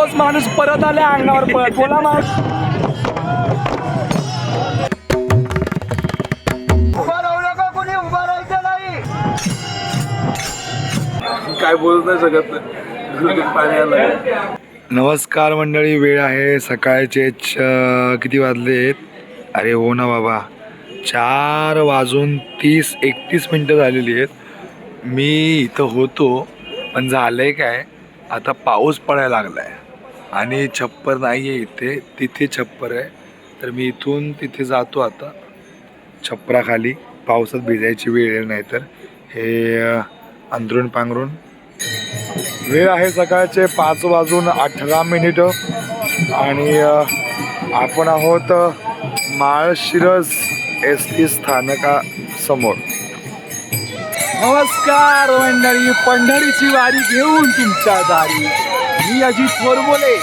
तोच माणूस परत आल्या अंगावर पळत. बोला नाही. काय बोलत नाही सगळं. पाणी आलं. नमस्कार मंडळी वेळ आहे सकाळचे किती वाजले? आहेत अरे हो ना बाबा. चार वाजून तीस एकतीस मिनटं झालेली आहेत. मी इथं होतो पण झालं आहे काय? आता पाऊस पडायला लागला आहे आणि छप्पर नाही आहे इथे तिथे छप्पर आहे. तर मी इथून तिथे जातो आता छप्पराखाली. पावसात भिजायची वेळ आहे नाही तर हे अंदरून अंथरूण पांघरून वेळ आहे सकाळचे पाच वाजून अठरा मिनिटं. आणि आपण आहोत माळशिरस एस टी स्थानकासमोर. नमस्कार मंडळी पंढरीची वारी घेऊन तुमच्या दारी. मी अजित बोले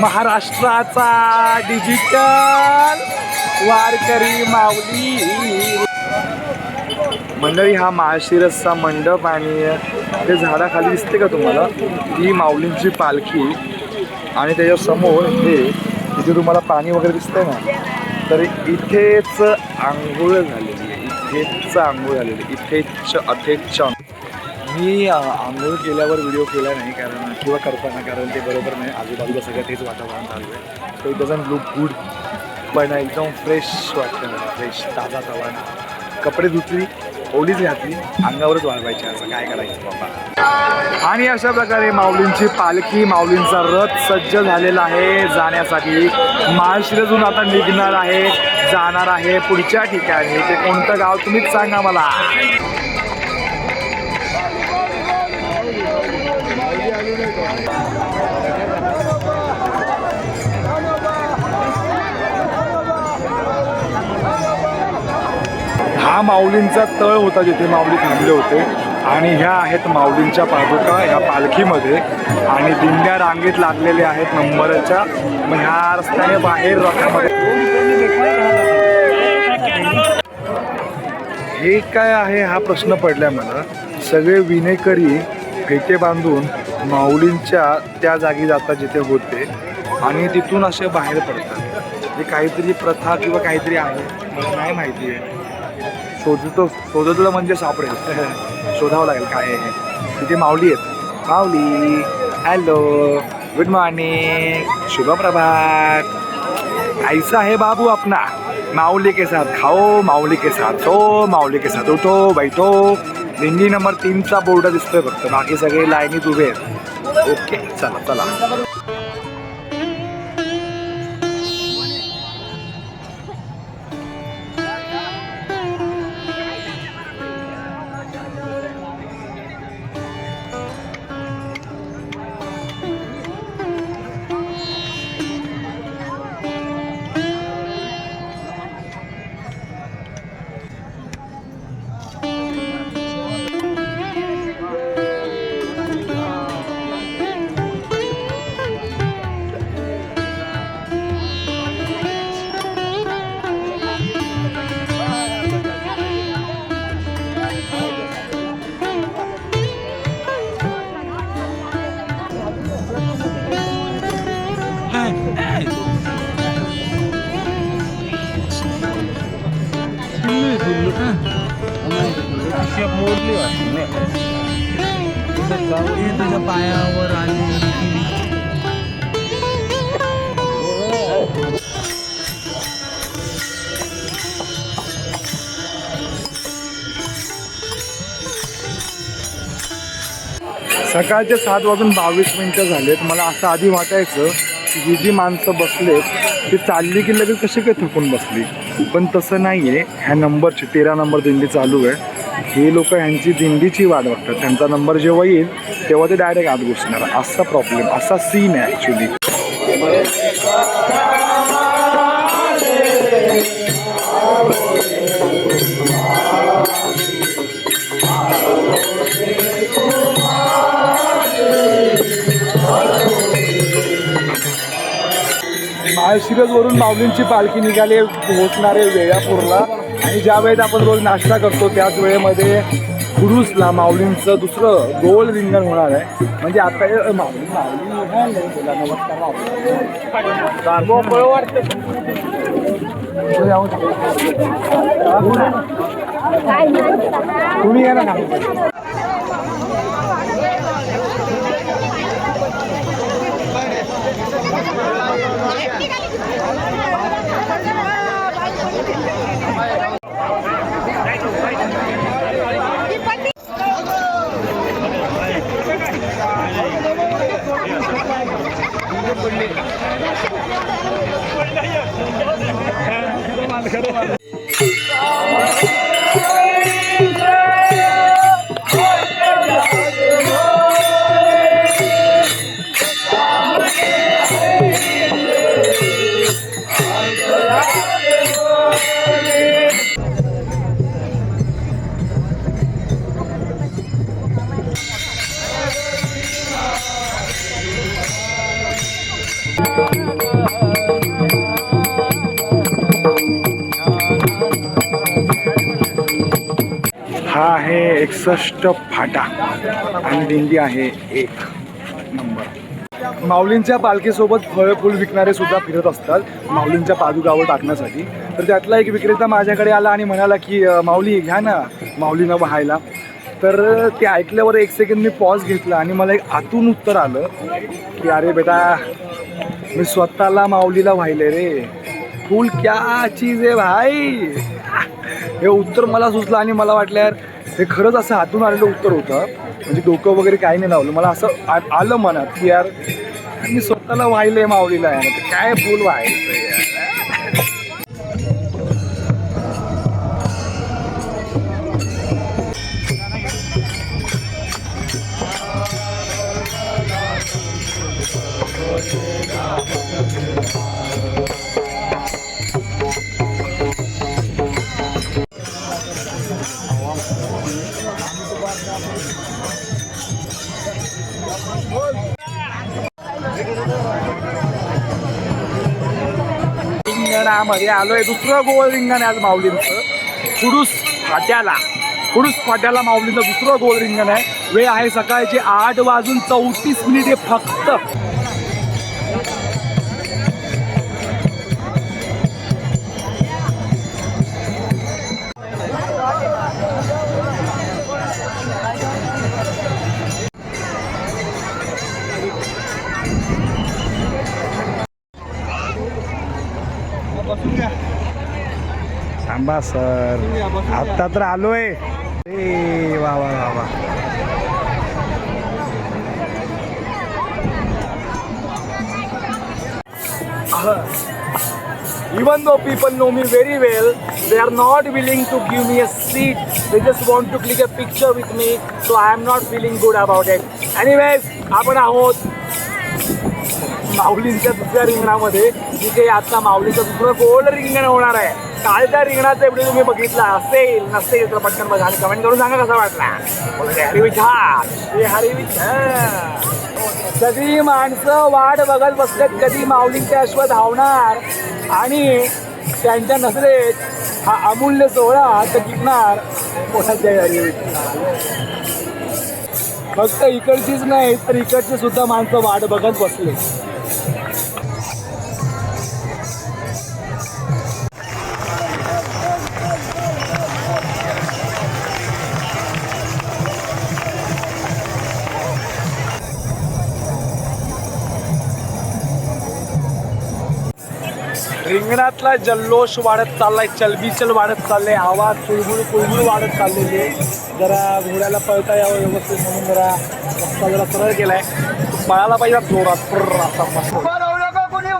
महाराष्ट्राचा डिजिटल वारकरी माऊली. मंडळी हा महाशिरसचा मंडप आणि ते झाडाखाली दिसते का तुम्हाला? ही माऊलींची पालखी. आणि त्याच्यासमोर हे इथे तुम्हाला पाणी वगैरे दिसतंय ना? तर इथेच आंघोळ झालेली आहे. इथेच आंघोळ झालेली इथेच अथेच मी आंघोळ केल्यावर व्हिडिओ केला नाही कारण किंवा करताना कारण ते बरोबर नाही. आजूबाजूला सगळं तेच वातावरण चालू आहे. So it doesn't look good पण एकदम फ्रेश वाटतं मला. फ्रेश ताजा तवाना कपडे धुतली ओलीच घातली अंगावरच वाळवायची. असं काय करायचं बाबा? आणि अशा प्रकारे माऊलींची पालखी माऊलींचा रथ सज्ज झालेला आहे. जाण्यासाठी माळशिरजून आता निघणार आहे जाणार आहे पुढच्या ठिकाणी. ते कोणतं गाव तुम्हीच सांगा मला. हा माऊलींचा तळ होता जिथे माऊली थांबले होते. आणि ह्या आहेत माऊलींच्या पादुका ह्या पालखीमध्ये. आणि दिंड्या रांगेत लागलेल्या आहेत नंबरच्या. मग ह्या रस्त्याने बाहेर रस्त्यामध्ये हे काय आहे? हा प्रश्न पडलाय मला. सगळे विनेकरी फेटे बांधून माऊलींच्या त्या जागी जातात जिथे होते आणि तिथून असे बाहेर पडतात. हे काहीतरी प्रथा किंवा काहीतरी आहे नाही माहिती आहे. शोधतो शोधतलं म्हणजे सापडेल. शोधावं लागेल काय आहे तिथे माऊली आहेत. माऊली हॅलो गुड मॉर्निंग शुभप्रभात ऐसा है बाबू अपना माऊली के साथ खाओ माऊली के साथ सो माऊली के साथ उठो बैठो. दिंडी नंबर तीनचा बोर्ड दिसतोय फक्त. बाकी सगळे लाईनीत उभे आहेत. ओके चला चला. पायावर आले. सकाळचे सात वाजून बावीस मिनटं झालेत. मला असं आधी वाटायचं की ही जी माणसं बसलेत ती चालली की लगेच कशी काय थकून बसली? पण तसं नाही आहे ह्या नंबरची तेरा नंबर दिंडी चालू आहे. हे लोक ह्यांची दिंडीची वाट बघतात. त्यांचा नंबर जेव्हा येईल तेव्हा ते डायरेक्ट आत घुसणार. असा प्रॉब्लेम असा सीन आहे ॲक्च्युली माळशिरसवरून माऊलींची पालखी निघाली पोहोचणारे वेळापूरला. आणि ज्या वेळेत आपण रोज नाश्ता करतो त्याच वेळेमध्ये खुडूसला माऊलींचं दुसरं गोल रिंगण होणार आहे. म्हणजे आता माऊली माऊली नमस्कार तुम्ही या ना. করলে। हा आहे एकसष्ट फाटा. आणि दिंडी आहे एक नंबर. माऊलींच्या पालखीसोबत फळ फुल विकणारे सुद्धा फिरत असतात माऊलींच्या पादुकावर टाकण्यासाठी. तर त्यातला एक विक्रेता माझ्याकडे आला आणि म्हणाला की माऊली घ्या ना माऊलीनं व्हायला. तर ते ऐकल्यावर एक सेकंड मी पॉज घेतला आणि मला एक आतून उत्तर आलं की अरे बेटा मी स्वतःला माऊलीला व्हायले रे. फूल क्या चीज आहे भाई. हे उत्तर मला सुचलं आणि मला वाटलं यार हे खरंच असं हातून आलेलं उत्तर होतं. म्हणजे डोकं वगैरे काही नाही लावलं. मला असं आ- आलं मनात की यार मी स्वतःला वाहिलंय माऊलीला यार. काय फुल व्हायचं खेळामध्ये आलोय. दुसरं गोल रिंगण आहे आज माऊलींचं. कुडूस फाट्याला. कुडूस फाट्याला माऊलीचं दुसरं गोल रिंगण आहे. वेळ आहे सकाळचे आठ वाजून चौतीस मिनिटे फक्त. थांबा सर आता तर आलोय. वा वा वा वा. Even though people know me very well they are not willing to give me a seat they just want to click a picture with me so I am not feeling good about it anyways आपण आहोत माऊलींच्या दुसऱ्या रिंगणामध्ये. जिथे आता माऊलीचं दुसरं gold रिंगण होणार आहे. कालच्या रिंगणाचा व्हिडिओ तुम्ही बघितला असेल नसेल तर पटकन बघा आणि कमेंट करून सांगा कसा वाटला. बोला, जय हरी माणसं वाट बघत बसतात कधी माऊलींच्या अश्व धावणार. आणि त्यांच्या नजरेत हा अमूल्य सोहळा तर टिकणार. मोठा हरी फक्त इकडचीच नाही तर इकडची सुद्धा माणसं वाट बघत बसले रिंगणातला जल्लोष वाढत चाललाय चलबिचल वाढत चाललंय आवाज कुळबुळ कुळबुळ वाढत चाललेली आहे. जरा घोड्याला पळता यावं व्यवस्थित म्हणून जरा रस्ता जरा सरळ केलाय. पळायला पाहिजे जोरात. असा मस्त. उभा राहू नका कुणी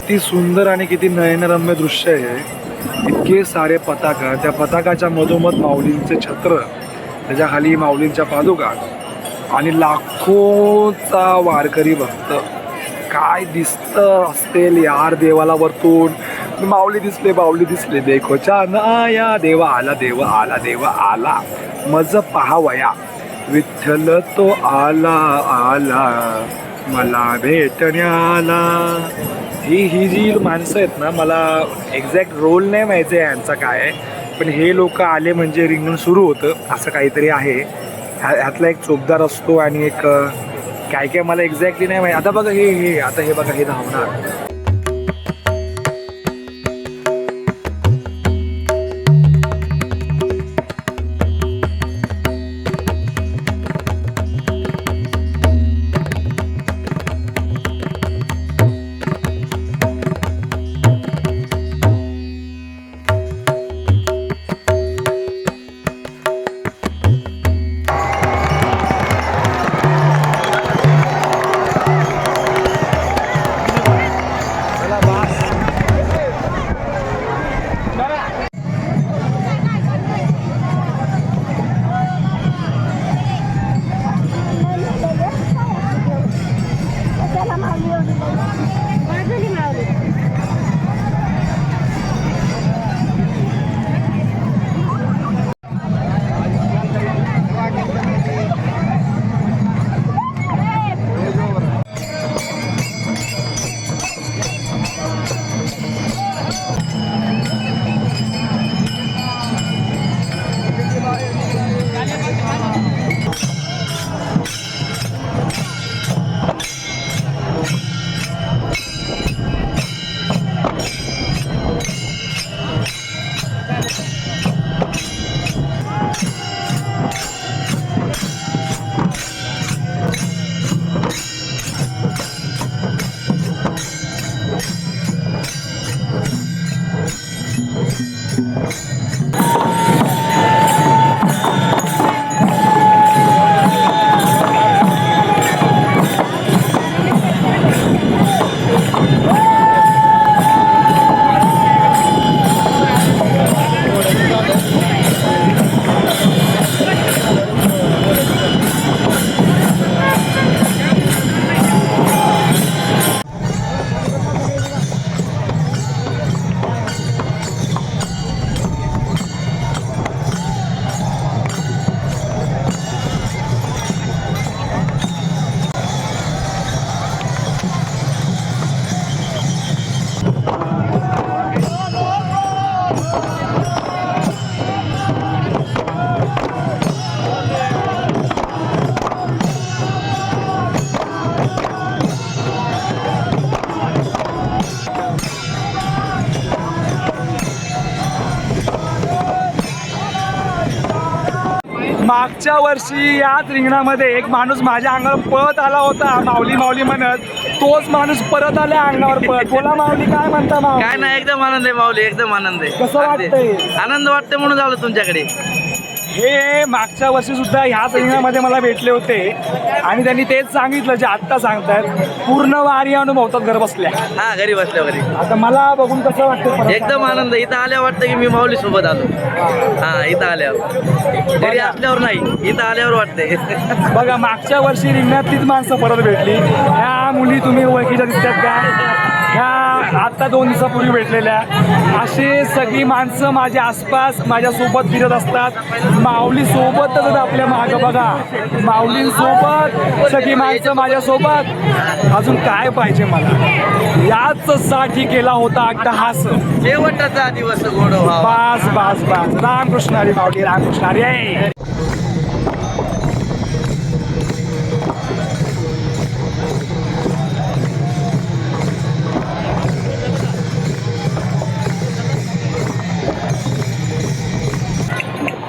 किती सुंदर आणि किती नयनरम्य दृश्य आहे इतके सारे पताका. त्या पताकाच्या मधोमध माऊलींचे छत्र त्याच्याखाली माऊलींच्या पादुका आणि लाखोचा वारकरी भक्त. काय दिसतं असेल यार देवाला वरतून. माऊली दिसले माऊली दिसले. देखो आया देवा आला देव आला देव आला. मज पहावया. विठ्ठल तो आला आला. मला भेटण्याला. ही ही जी माणसं आहेत ना मला एक्झॅक्ट रोल नाही माहिती आहे यांचा काय आहे. पण हे लोक आले म्हणजे रिंगण सुरू होतं असं काहीतरी आहे. ह्या ह्यातला एक चोपदार असतो आणि एक काय काय मला एक्झॅक्टली नाही माहिती. आता बघा हे हे आता हे बघा हे धावणार. मागच्या वर्षी याच रिंगणामध्ये एक माणूस माझ्या अंगावर पळत आला होता. माऊली माऊली म्हणत तोच माणूस परत आल्या अंगावर पळत. बोला माऊली काय म्हणता माऊली? काय नाही एकदम आनंद आहे माऊली एकदम आनंद आहे. कसं वाटतंय? आनंद वाटते म्हणून झालं तुमच्याकडे. हे मागच्या वर्षी सुद्धा ह्याच रिंगणामध्ये मला भेटले होते. आणि त्यांनी तेच सांगितलं जे आत्ता सांगतायत. पूर्ण वारी अनुभवतात घर बसल्या. हा घरी बसल्या घरी. आता मला बघून कसं वाटतं? एकदम आनंद. इथं आल्यावर वाटतं की मी माऊली सोबत आलो. हा इथं आल्यावर. घरी असल्यावर नाही इथं आल्यावर वाटते बघा मागच्या वर्षी रिंगणात तीच माणसं परत भेटली. ह्या मुली तुम्ही ओळखीच्या दिसतात का? ह्या आता दोन दिवसापूर्वी भेटलेल्या असे सगळी माणसं माझ्या आसपास माझ्या सोबत फिरत असतात. माऊली सोबतच आपल्या मागं बघा. माऊलींसोबत सगळी माणसं माझ्या सोबत अजून काय पाहिजे मला? याच साठी केला होता अट्टहास. शेवटचा दिवस बास बास बास. रामकृष्ण हरी माऊली रामकृष्ण हरी.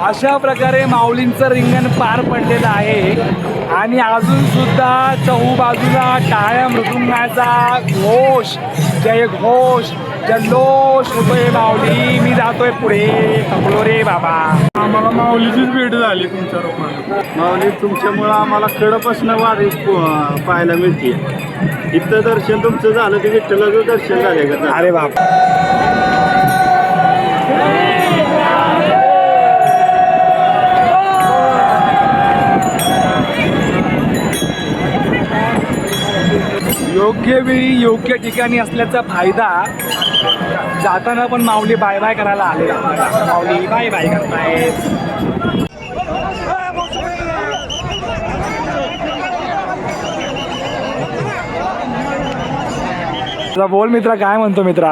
अशा प्रकारे माऊलींचं रिंगण पार पडलेलं आहे. आणि अजून सुद्धा चहू बाजूला टाळ्या मृदुंगाचा घोष जय घोष जल्लोष होतोय माऊली. मी जातोय पुढे. थकलो रे बाबा. आम्हाला माऊलीचीच भेट झाली तुमच्या रूपाने. माऊली तुमच्यामुळं आम्हाला कडपासून वारी पाहायला मिळते इथं दर्शन तुमचं झालं ते विठ्ठलाचं दर्शन झाले का? अरे बाप. योग्य वेळी योग्य ठिकाणी असल्याचा फायदा जाताना पण माऊली बाय बाय करायला आले. माऊली बाय बाय करतायत बोल मित्रा काय म्हणतो मित्रा?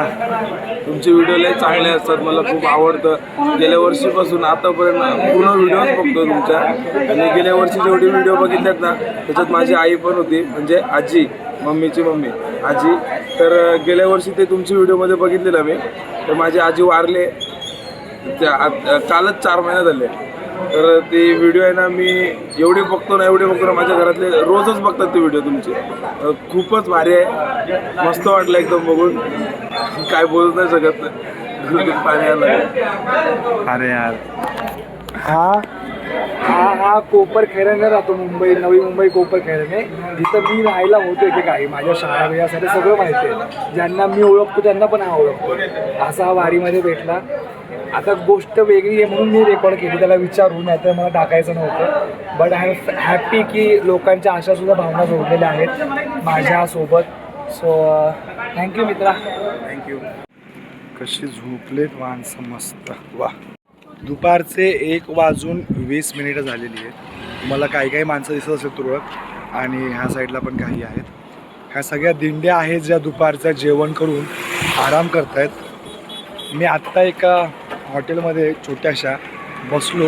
तुमचे व्हिडिओ लय चांगले असतात मला खूप आवडतं. गेल्या वर्षीपासून आतापर्यंत पूर्ण व्हिडिओज बघतो तुमच्या. आणि गेल्या वर्षी जेवढे व्हिडिओ बघितल्यात ना त्याच्यात माझी आई पण होती म्हणजे आजी. मम्मीची मम्मी. आजी तर गेल्या वर्षी ते तुमच्या व्हिडिओमध्ये बघितलेलं मी. तर माझी आजी वारले. त्या कालच चार महिने झाले. तर ते व्हिडिओ आहे ना मी एवढे बघतो ना एवढे बघतो ना माझ्या घरातले रोजच बघतात ते व्हिडिओ तुमचे. खूपच भारी आहे. मस्त वाटलं एकदम बघून. काय बोलत नाही शकत. पाणी आलं. अरे यार. हा? हा हा कोपर खैराने राहतो मुंबई नवी मुंबई कोपर खैराने. जिथं मी राहायला होतो की काही माझ्या शाळा यासाठी सगळं माहिती आहे. ज्यांना मी ओळखतो त्यांना पण हा ओळखतो. असा हा वारीमध्ये भेटला. आता गोष्ट वेगळी आहे म्हणून मी रेकॉर्ड केली. त्याला विचारून नाही तर मला टाकायचं नव्हतं. बट आय एम हॅपी की लोकांच्या आशासुद्धा भावना जोडलेल्या आहेत माझ्यासोबत. सो थँक्यू मित्रा. थँक्यू कशी झोपलेत माणसं मस्त. वा दुपारचे एक वाजून वीस मिनिटं झालेली आहेत. मला काही काही माणसं दिसत असेल तुरळक. आणि ह्या साईडला पण काही आहेत. ह्या सगळ्या दिंड्या आहेत ज्या दुपारचं जेवण करून आराम करतायत. मी आत्ता एका हॉटेलमध्ये छोट्याशा बसलो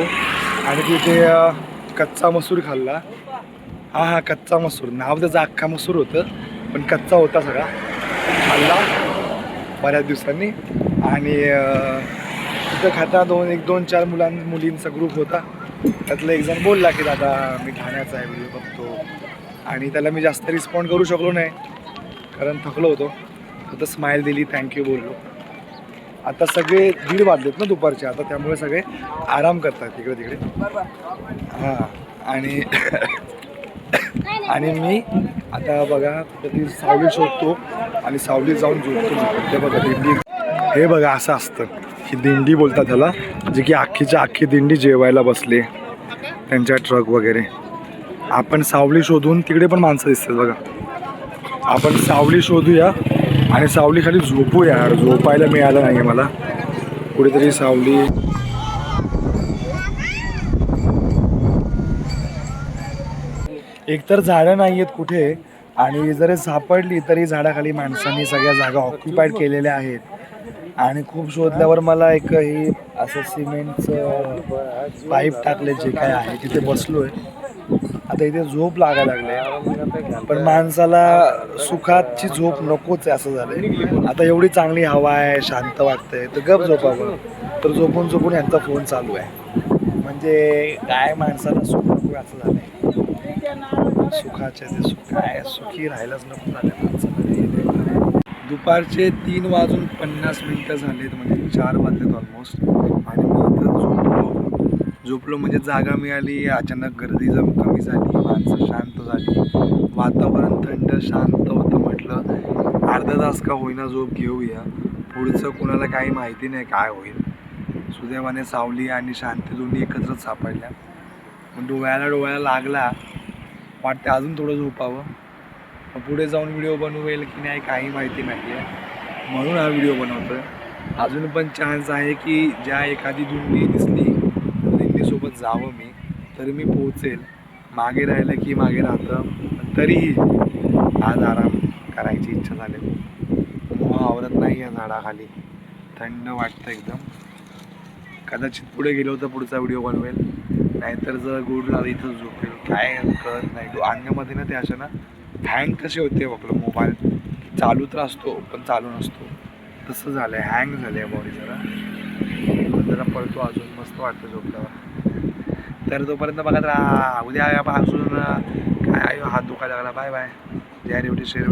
आणि तिथे कच्चा मसूर खाल्ला. हा हा कच्चा मसूर. नाव त्याचं अख्खा मसूर होतं पण कच्चा होता सगळा. खाल्ला बऱ्याच दिवसांनी. आणि तिथं खाता दोन एक दोन चार मुलां मुलींचा ग्रुप होता. त्यातला एक जण बोलला की दादा मी ठाण्याचा आहे व्हिडिओ बघतो. आणि त्याला मी जास्त रिस्पॉन्ड करू शकलो नाही. कारण थकलो होतो. फक्त स्माईल दिली थँक्यू बोललो. आता सगळे दीड वाजलेत ना दुपारचे. आता त्यामुळे सगळे आराम करतात तिकडे तिकडे. हां. आणि आणि मी आता बघा कधी सावली शोधतो आणि सावलीत जाऊन झोपतो. ते बघा हे बघा असं असतं. ही दिंडी बोलतात त्याला जे की आखीच्या अख्खी दिंडी जेवायला बसले त्यांच्या ट्रक वगैरे. आपण सावली शोधून तिकडे पण माणसं दिसतात बघा. आपण सावली शोधूया आणि सावलीखाली झोपूया. यार झोपायला मिळालं नाही आहे मला. कुठेतरी सावली. एकतर झाडं नाही आहेत कुठे आणि जरी सापडली तरी झाडाखाली माणसांनी सगळ्या जागा ऑक्युपाईड केलेल्या आहेत. आणि खूप शोधल्यावर मला एक हे असं सिमेंटचं पाईप टाकले जे काय आहे तिथे बसलोय. आता इथे झोप लागायला लागले पण माणसाला सुखाची झोप नकोच आहे असं झालंय. आता एवढी चांगली हवा आहे शांत वाटतंय तर गप झोपावं तर झोपून झोपून यांचा फोन चालू आहे. म्हणजे काय माणसाला सुख नको असं झालंय. सुखाचे ते सुख काय सुखी राहायलाच नको झालं माणसाला दुपारचे तीन वाजून पन्नास मिनटं झालेत म्हणजे चार वाजलेत ऑलमोस्ट आणि मी इथं झोपलो. झोपलो म्हणजे जागा मिळाली अचानक गर्दी जम कमी झाली माणसं शांत झाली. वातावरण थंड शांत होतं म्हटलं. अर्धा तास का होईना झोप घेऊया. पुढचं कुणाला काही माहिती नाही काय होईल. सुदैवाने सावली आणि शांती दोन्ही एकत्रच सापडल्या. पण डोळ्याला डोळ्याला लागला. वाटते अजून थोडं झोपावं. मग पुढे जाऊन व्हिडिओ बनवेल की नाही काही माहिती नाही आहे. म्हणून हा व्हिडिओ बनवतो आहे अजून पण चान्स आहे की ज्या एखादी दिंडी दिसली दिंडीसोबत जावं मी तरी मी पोहोचेल. मागे राहिलं की मागे राहतं. तरीही आज आराम करायची इच्छा झाली. मोह आवरत नाही या झाडाखाली. थंड वाटतं एकदम. कदाचित पुढे गेलो तर पुढचा व्हिडिओ बनवेल. नाहीतर जर गुड लागलं इथं झोपेल. काय कळत नाही अंगामध्ये ना ते अशा ना हँग कसे होते आपलं मोबाईल? चालू तर असतो पण चालू नसतो. तसं झालं आहे हँग झालं आहे बॉडी जरा. जरा पळतो अजून मस्त वाटतं झोपल्यावर. तर तोपर्यंत बघत राहा उद्या अजून काय आयो हात दुखायला लागला. बाय बाय जय रेवटी शेर